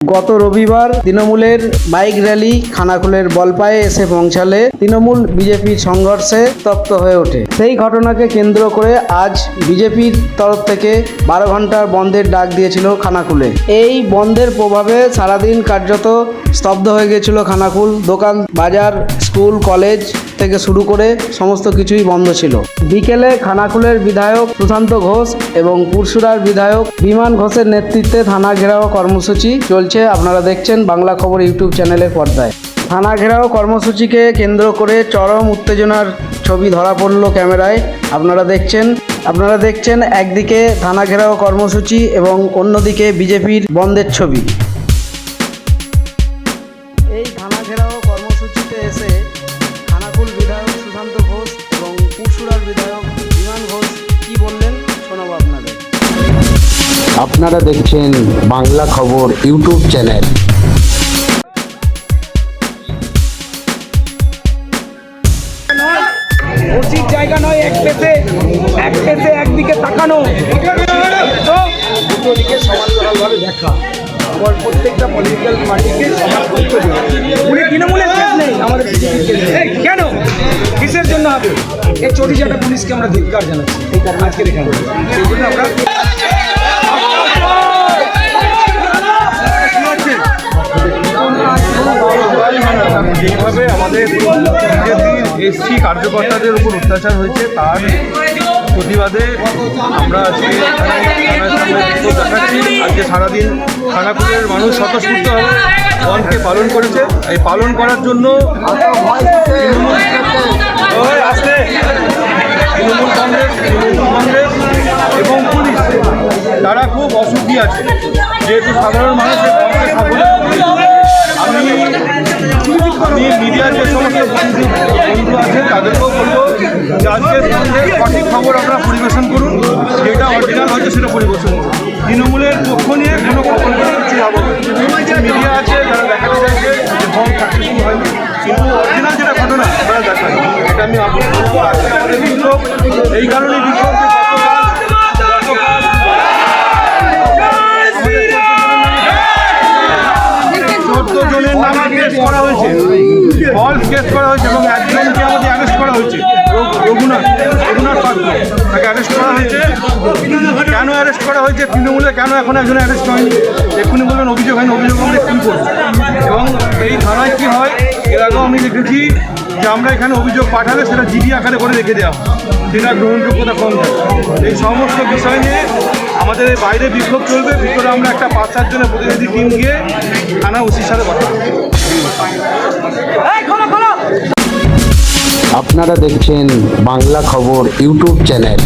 গত রবিবার তৃণমূলের বাইক র্যালি খানাকুলের বলপায়ে এসে পৌঁছালে তৃণমূল বিজেপির সংঘর্ষে তপ্ত হয়ে ওঠে। সেই ঘটনাকে কেন্দ্র করে আজ বিজেপির তরফ থেকে বারো ঘণ্টার বন্ধের ডাক দিয়েছিল খানাকুলে এই বন্ধের প্রভাবে সারাদিন কার্যত স্তব্ধ হয়ে গিয়েছিল খানাকুল দোকান, বাজার, স্কুল, কলেজ থেকে শুরু করে সমস্ত কিছুই বন্ধ ছিল। বিকেলে খানাকুলের বিধায়ক সুশান্ত ঘোষ এবং পুরসুরার বিধায়ক বিমান ঘোষের নেতৃত্বে থানা ঘেরাও কর্মসূচি চলছে। আপনারা দেখছেন বাংলা খবর ইউটিউব চ্যানেলের পর্দায়। থানা ঘেরাও কর্মসূচিকে কেন্দ্র করে চরম উত্তেজনার ছবি ধরা পড়ল ক্যামেরায়। আপনারা দেখছেন আপনারা দেখছেন একদিকে থানা ঘেরাও কর্মসূচি এবং অন্যদিকে বিজেপির বন্ধের ছবি। এই থানা ঘেরাও কর্মসূচিতে এসে বিধায়ক সুশান্ত ঘোষ এবং পুরসুরার বিধায়ক বিমান ঘোষ কি বললেন? শোনাবো আপনাদের। আপনারা দেখছেন বাংলা খবর ইউটিউব চ্যানেল। জায়গা নয় এক পেতে এক পেতে একদিকে তাকানো। দুটো দিকে সমান্তরালভাবে দেখা। আবার প্রত্যেকটা পলিটিক্যাল পার্টিকে সমান করতে হবে উনি তৃণমূলের নেই আমাদের কেন? জন্য হবে? এই চটিচাটা পুলিশকে আমরা ধিক্কার জানাচ্ছি। এই কারণে আজকে এখানে। সেই জন্য যেভাবে আমাদের এসসি কার্যকর্তাদের উপর অত্যাচার হয়েছে, তার প্রতিবাদে আমরা আজকে দেখাচ্ছি আজকে সারাদিন খানাকুলের মানুষ স্বতঃস্ফূর্তভাবে বনকে পালন করেছে। এই পালন করার জন্য ওই, আস্তে। এবং পুলিশ তারা খুব অসুখী আছে। যেহেতু সাধারণ মানুষের আমি আমি মিডিয়ার যে সমস্ত বন্ধু বন্ধু আছেন তাদেরকেও বলব যে আজকের সঠিক খবর আপনারা পরিবেশন করুন। যেটা অরিজিনাল হয়তো সেটা পরিবেশন করুন। তৃণমূলের পক্ষ নিয়ে কোনো এই কেস করা হয়েছে। ফলস কেস করা হয়েছে এবং একজনকে করা হয়েছে। অ্যারেস্ট করা হয়েছে। কেন অ্যারেস্ট করা হয়েছে? তৃণমূলে কেন এখন একজন অ্যারেস্ট হয়নি? এক্ষুনি বলবেন, অভিযোগ হয়নি? অভিযোগ আমরা এক্ষুনি করব এবং দেখেছি যে আমরা এখানে অভিযোগ পাঠালে সেটা জিডি আকারে করে রেখে দেওয়া। সেটা গ্রহণযোগ্যতা কম থাকে এই সমস্ত বিষয় নিয়ে আমাদের এই বাইরে বিক্ষোভ চলবে ভিতরে আমরা একটা পাঁচ সাত জনের প্রতিনিধি টিম গিয়ে থানা ওসির সাথে কথা বলব। আপনারা দেখছেন বাংলা খবর ইউটিউব চ্যানেল